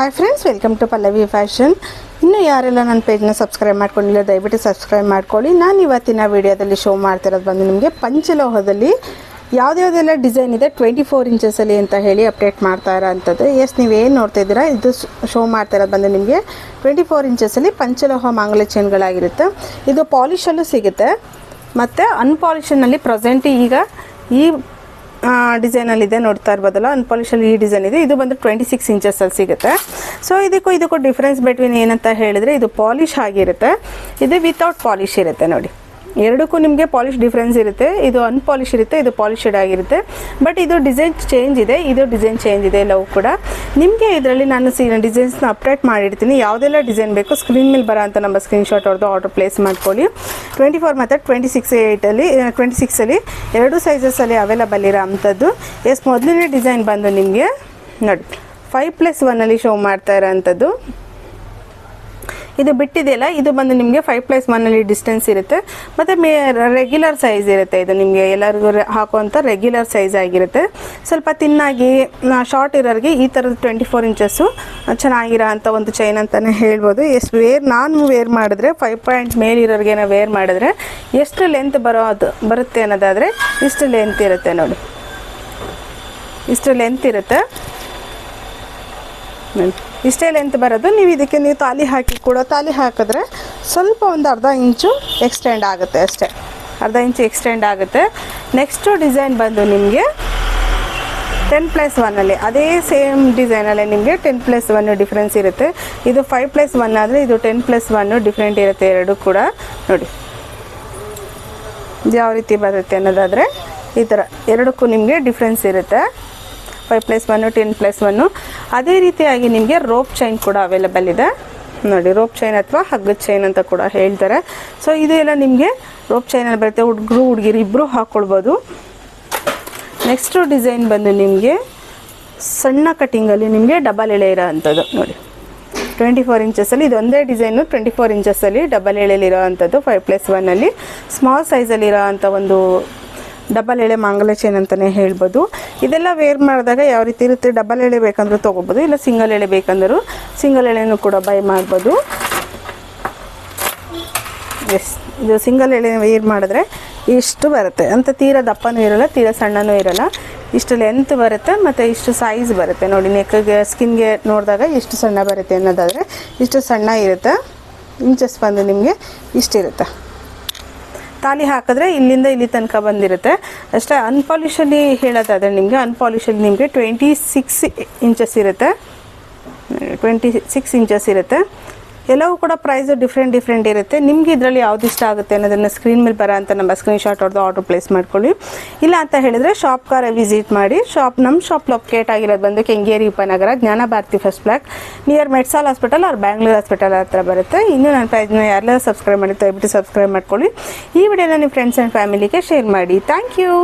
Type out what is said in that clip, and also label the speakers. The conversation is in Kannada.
Speaker 1: Hi friends welcome to Pallavi fashion ಇನ್ನು ಯಾರೆಲ್ಲ ನನ್ನ ಪೇಜ್ನ ಸಬ್ಸ್ಕ್ರೈಬ್ ಮಾಡ್ಕೊಂಡಿಲ್ಲ, ದಯವಿಟ್ಟು ಸಬ್ಸ್ಕ್ರೈಬ್ ಮಾಡ್ಕೊಳ್ಳಿ. ನಾನು ಇವತ್ತಿನ ವಿಡಿಯೋದಲ್ಲಿ ಶೋ ಮಾಡ್ತಿರೋದು ಬಂದು ನಿಮಗೆ ಪಂಚಲೋಹದಲ್ಲಿ ಯಾವುದ್ಯಾವುದೆಲ್ಲ ಡಿಸೈನ್ ಇದೆ ಟ್ವೆಂಟಿ ಫೋರ್ ಇಂಚಸಲ್ಲಿ ಅಂತ ಹೇಳಿ ಅಪ್ಡೇಟ್ ಮಾಡ್ತಾ ಇರೋ ಅಂಥದ್ದು. ಎಸ್ ನೀವು ಏನು ನೋಡ್ತಾ ಇದ್ದೀರಾ? ಇದು ಶೋ ಮಾಡ್ತಾ ಇರೋದು ಬಂದು ನಿಮಗೆ ಟ್ವೆಂಟಿ ಫೋರ್ ಇಂಚಸಲ್ಲಿ ಪಂಚಲೋಹ ಮಾಂಗಲ್ಯ ಚೈನ್ಗಳಾಗಿರುತ್ತೆ ಇದು ಪಾಲಿಷಲ್ಲೂ ಸಿಗುತ್ತೆ. ಮತ್ತು ಅನ್ಪಾಲಿಷನಲ್ಲಿ ಪ್ರೆಸೆಂಟ್ ಈಗ ಈ ಡಿಸೈನಲ್ಲಿದೆ ನೋಡ್ತಾ ಇರ್ಬೋದಲ್ಲ? ಅನ್ಪಾಲಿಷಲ್ಲಿ ಈ ಡಿಸೈನ್ ಇದೆ. ಇದು ಬಂದು ಟ್ವೆಂಟಿ ಸಿಕ್ಸ್ ಇಂಚಸಲ್ಲಿ ಸಿಗುತ್ತೆ. ಸೊ ಇದಕ್ಕೂ ಇದಕ್ಕೂ ಡಿಫ್ರೆನ್ಸ್ ಬಿಟ್ವೀನ್ ಏನಂತ ಹೇಳಿದರೆ ಇದು ಪಾಲಿಶ್ ಆಗಿರುತ್ತೆ. ಇದು ವಿತೌಟ್ ಪಾಲಿಶ್ ಇರುತ್ತೆ ನೋಡಿ. ಎರಡಕ್ಕೂ ನಿಮಗೆ ಪಾಲಿಶ್ ಡಿಫ್ರೆನ್ಸ್ ಇರುತ್ತೆ. ಇದು ಅನ್ಪಾಲಿಶ್ ಇರುತ್ತೆ, ಇದು ಪಾಲಿಶಡ್ ಆಗಿರುತ್ತೆ. ಬಟ್ ಇದು ಡಿಸೈನ್ ಚೇಂಜ್ ಇದೆ, ಇದು ಡಿಸೈನ್ ಚೇಂಜ್ ಇದೆ ಲವ್ ಕೂಡ. ನಿಮಗೆ ಇದರಲ್ಲಿ ನಾನು ಸಿ ಡಿಸೈನ್ಸ್ನ ಅಪ್ಡೇಟ್ ಮಾಡಿರ್ತೀನಿ. ಯಾವುದೆಲ್ಲ ಡಿಸೈನ್ ಬೇಕು ಸ್ಕ್ರೀನ್ ಮೇಲೆ ಬರೋ ಅಂತ ನಮ್ಮ ಸ್ಕ್ರೀನ್ಶಾಟ್ ಹೊಡೆದು ಆರ್ಡರ್ ಪ್ಲೇಸ್ ಮಾಡ್ಕೊಳ್ಳಿ. ಟ್ವೆಂಟಿ ಫೋರ್ ಮತ್ತು ಟ್ವೆಂಟಿ ಸಿಕ್ಸ್ ಏಯ್ಟಲ್ಲಿ ಟ್ವೆಂಟಿ ಸಿಕ್ಸಲ್ಲಿ ಎರಡು ಸೈಜಸ್ಸಲ್ಲಿ ಅವೈಲಬಲ್ ಇರೋ ಅಂಥದ್ದು. ಎಸ್ ಮೊದಲನೇ ಡಿಸೈನ್ ಬಂದು ನಿಮಗೆ ನೋಡಿ. ಫೈವ್ ಪ್ಲಸ್ ಒನ್ನಲ್ಲಿ ಶೋ ಮಾಡ್ತಾ ಇರೋ ಅಂಥದ್ದು. ಇದು ಬಿಟ್ಟಿದೆಯಲ್ಲ, ಇದು ಬಂದು ನಿಮಗೆ ಫೈವ್ ಪ್ಲಸ್ ಒನ್ನಲ್ಲಿ ಡಿಸ್ಟೆನ್ಸ್ ಇರುತ್ತೆ. ಮತ್ತು ಮೇ ರೆಗ್ಯುಲರ್ ಸೈಜ್ ಇರುತ್ತೆ ಇದು ನಿಮಗೆ. ಎಲ್ಲರಿಗೂ ಹಾಕುವಂಥ ರೆಗ್ಯುಲರ್ ಸೈಜ್ ಆಗಿರುತ್ತೆ. ಸ್ವಲ್ಪ ತಿನ್ನಾಗಿ ಶಾರ್ಟ್ ಇರೋರಿಗೆ ಈ ಥರದ ಟ್ವೆಂಟಿ ಫೋರ್ ಇಂಚಸ್ಸು ಚೆನ್ನಾಗಿರೋ ಅಂಥ ಒಂದು ಚೈನ್ ಅಂತಲೇ ಹೇಳ್ಬೋದು. ಎಷ್ಟು ವೇರ್ ನಾನು ವೇರ್ ಮಾಡಿದ್ರೆ ಫೈವ್ ಪಾಯಿಂಟ್ ಮೇಲಿರೋರಿಗೆ ನಾವು ವೇರ್ ಮಾಡಿದ್ರೆ, ಎಷ್ಟು ಲೆಂತ್ ಬರೋದು ಬರುತ್ತೆ ಅನ್ನೋದಾದರೆ ಇಷ್ಟು ಲೆಂತ್ ಇರುತ್ತೆ ನೋಡಿ. ಇಷ್ಟು ಲೆಂತ್ ಇರುತ್ತೆ. ಇಷ್ಟೇ ಲೆಂತ್ ಬರೋದು. ನೀವು ಇದಕ್ಕೆ ನೀವು ತಾಲಿ ಹಾಕಿ ಕೂಡ ತಾಲಿ ಹಾಕಿದ್ರೆ ಸ್ವಲ್ಪ ಒಂದು ಅರ್ಧ ಇಂಚು ಎಕ್ಸ್ಟೆಂಡ್ ಆಗುತ್ತೆ ಅಷ್ಟೇ. ಅರ್ಧ ಇಂಚು ಎಕ್ಸ್ಟೆಂಡ್ ಆಗುತ್ತೆ. ನೆಕ್ಸ್ಟು ಡಿಸೈನ್ ಬಂದು ನಿಮಗೆ ಟೆನ್ ಪ್ಲಸ್ ಒನ್ನಲ್ಲಿ ಅದೇ ಸೇಮ್ ಡಿಸೈನಲ್ಲೇ ನಿಮಗೆ ಟೆನ್ ಪ್ಲಸ್ ಒನ್ನು ಡಿಫ್ರೆನ್ಸ್ ಇರುತ್ತೆ. ಇದು ಫೈವ್ ಪ್ಲಸ್ ಒನ್ ಆದರೆ ಇದು ಟೆನ್ ಪ್ಲಸ್ ಒನ್ನು ಡಿಫ್ರೆಂಟ್ ಇರುತ್ತೆ ಎರಡು ಕೂಡ. ನೋಡಿ. ಯಾವ ರೀತಿ ಬರುತ್ತೆ ಅನ್ನೋದಾದರೆ ಈ ಥರ. ಎರಡಕ್ಕೂ ನಿಮಗೆ ಡಿಫ್ರೆನ್ಸ್ ಇರುತ್ತೆ. Five plus one ten plus one ಅದೇ ರೀತಿಯಾಗಿ ನಿಮಗೆ ರೋಪ್ ಚೈನ್ ಕೂಡ ಅವೈಲಬಲ್ ಇದೆ. ನೋಡಿ ರೋಪ್ ಚೈನ್ ಅಥವಾ ಹಗ್ಗದ ಚೈನ್ ಅಂತ ಕೂಡ ಹೇಳ್ತಾರೆ. ಸೊ ಇದು ಎಲ್ಲ ನಿಮಗೆ ರೋಪ್ ಚೈನಲ್ಲಿ ಬರುತ್ತೆ. ಹುಡುಗರು ಹುಡುಗಿರು ಇಬ್ಬರು ಹಾಕ್ಕೊಳ್ಬೋದು ನೆಕ್ಸ್ಟು ಡಿಸೈನ್ ಬಂದು ನಿಮಗೆ ಸಣ್ಣ ಕಟ್ಟಿಂಗಲ್ಲಿ ನಿಮಗೆ ಡಬಲ್ ಎಳೆ ಇರೋ ಅಂಥದ್ದು. ನೋಡಿ ಟ್ವೆಂಟಿ ಫೋರ್ ಇಂಚಸ್ಸಲ್ಲಿ ಇದೊಂದೇ ಡಿಸೈನು ಟ್ವೆಂಟಿ ಫೋರ್ ಇಂಚಸ್ಸಲ್ಲಿ ಡಬಲ್ ಎಳೆಲಿರೋ ಅಂಥದ್ದು ಫೈವ್ ಪ್ಲಸ್ ಒನ್ನಲ್ಲಿ ಸ್ಮಾಲ್ ಸೈಜಲ್ಲಿರೋ ಅಂಥ ಒಂದು ಡಬಲ್ ಎಳೆ ಮಾಂಗಲ್ಯ ಚೈನ್ ಅಂತಲೇ ಹೇಳ್ಬೋದು. ಇದೆಲ್ಲ ವೇರ್ ಮಾಡಿದಾಗ ಯಾವ ರೀತಿ ಇರುತ್ತೆ? ಡಬಲ್ ಎಳೆ ಬೇಕಂದ್ರೂ ತೊಗೋಬೋದು, ಇಲ್ಲ ಸಿಂಗಲ್ ಎಳೆ ಬೇಕಂದರೂ ಸಿಂಗಲ್ ಎಳೆನೂ ಕೂಡ ಬೈ ಮಾಡ್ಬೋದು. ಎಸ್ ಇದು ಸಿಂಗಲ್ ಎಳೆ ವೇರ್ ಮಾಡಿದ್ರೆ ಇಷ್ಟು ಬರುತ್ತೆ. ಅಂತ ತೀರಾ ದಪ್ಪನೂ ಇರಲ್ಲ, ತೀರ ಸಣ್ಣನೂ ಇರೋಲ್ಲ. ಇಷ್ಟು ಲೆಂತ್ ಬರುತ್ತೆ ಮತ್ತು ಇಷ್ಟು ಸೈಜ್ ಬರುತ್ತೆ. ನೋಡಿ ನೆಕ್ಗೆ ಸ್ಕಿನ್ಗೆ ನೋಡಿದಾಗ ಎಷ್ಟು ಸಣ್ಣ ಬರುತ್ತೆ ಅನ್ನೋದಾದರೆ ಇಷ್ಟು ಸಣ್ಣ ಇರುತ್ತೆ. ಇಂಚಸ್ ಬಂದು ನಿಮಗೆ ಇಷ್ಟಿರುತ್ತೆ. ತಾಲಿ ಹಾಕಿದ್ರೆ ಇಲ್ಲಿಂದ ಇಲ್ಲಿ ತನಕ ಬಂದಿರುತ್ತೆ. ಅಷ್ಟೇ ಅನ್ಪಾಲಿಷಲ್ಲಿ ಹೇಳೋದಾದರೆ ನಿಮಗೆ ಅನ್ಪಾಲಿಷಲ್ಲಿ ನಿಮಗೆ ಟ್ವೆಂಟಿ ಸಿಕ್ಸ್ ಇಂಚಸ್ ಇರುತ್ತೆ. ಟ್ವೆಂಟಿ ಸಿಕ್ಸ್ ಇಂಚಸ್ ಇರುತ್ತೆ. ಎಲ್ಲವೂ ಕೂಡ ಪ್ರೈಸ್ ಡಿಫ್ರೆಂಟ್ ಡಿಫ್ರೆಂಟ್ ಇರುತ್ತೆ. ನಿಮಗೆ ಇದರಲ್ಲಿ ಯಾವ್ದು ಇಷ್ಟ ಆಗುತ್ತೆ ಅನ್ನೋದನ್ನು ಸ್ಕ್ರೀನ್ ಮೇಲೆ ಬರೋ ಅಂತ ನಮ್ಮ ಸ್ಕ್ರೀನ್ ಶಾಟ್ ಹೊಡೆದು ಆರ್ಡರ್ ಪ್ಲೇಸ್ ಮಾಡ್ಕೊಳ್ಳಿ. ಇಲ್ಲ ಅಂತ ಹೇಳಿದ್ರೆ ಶಾಪ್ ಕಾರ ವಿಸಿಟ್ ಮಾಡಿ ಶಾಪ್ ನಮ್ಮ ಶಾಪ್ ಲೊಕೇಟ್ ಆಗಿರೋದು ಬಂದು Kengeri Upanagara Jnana Bharathi first block near Medsol hospital ಅವ್ರ ಬ್ಯಾಂಗ್ಳೂರ್ ಹಾಸ್ಪಿಟಲ್ ಹತ್ರ ಬರುತ್ತೆ. ಇನ್ನೂ ನನ್ನ ಪ್ರೈಸ್ನ ಯಾರೆಲ್ಲ ಸಬ್ಸ್ಕ್ರೈಬ್ ಮಾಡಿ ದಯವಿಟ್ಟು ಸಬ್ಸ್ಕ್ರೈಬ್ ಮಾಡ್ಕೊಳ್ಳಿ. ಈ ವಿಡಿಯೋನ ನಿಮ್ಮ ಫ್ರೆಂಡ್ಸ್ ಆ್ಯಂಡ್ ಫ್ಯಾಮಿಲಿಗೆ ಶೇರ್ ಮಾಡಿ. Thank you